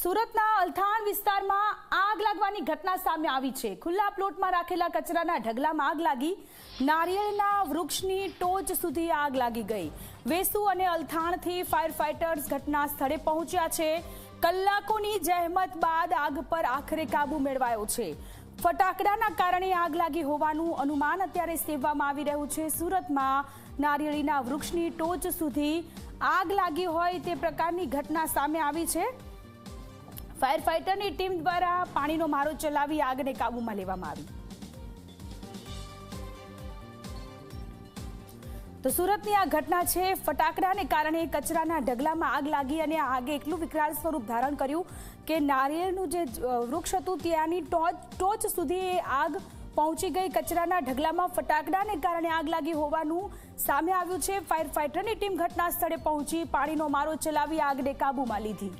સુરતના અલથાણ વિસ્તારમાં આગ લાગવાની ઘટના સામે આવી છે. ખુલ્લા પ્લોટમાં રાખેલા કચરાના ઢગલામાં આગ લાગી. નારિયેળના વૃક્ષની ટોચ સુધી આગ લાગી ગઈ. વેસુ અને અલથાણથી ફાયર ફાઇટર્સ ઘટના સ્થળે પહોંચ્યા છે. કલાકોની જહેમત બાદ આગ પર આખરે કાબુ મેળવાયો છે. ફટાકડાના કારણે આગ લાગી હોવાનું અનુમાન અત્યારે સેવવામાં આવી રહ્યું છે. સુરતમાં નારિયેળીના વૃક્ષની ટોચ સુધી આગ લાગી હોય તે પ્રકારની ઘટના સામે આવી છે. ફાયર ફાઇટરની ટીમ દ્વારા પાણીનો મારો ચલાવી આગને કાબૂમાં લેવામાં આવી. તો સુરતની આ ઘટના છે, ફટાકડાને કારણે કચરાના ઢગલામાં આગ લાગી અને આગે એટલું વિકરાળ સ્વરૂપ ધારણ કર્યું કે નારિયેળનું જે વૃક્ષ હતું ત્યાંની ટોચ ટોચ સુધી આગ પહોંચી ગઈ કચરાના ઢગલામાં ફટાકડાને કારણે આગ લાગી હોવાનું સામે આવ્યું છે. ફાયર ફાઇટરની ટીમ ઘટના સ્થળે પહોંચી પાણીનો મારો ચલાવી આગને કાબૂમાં લીધી.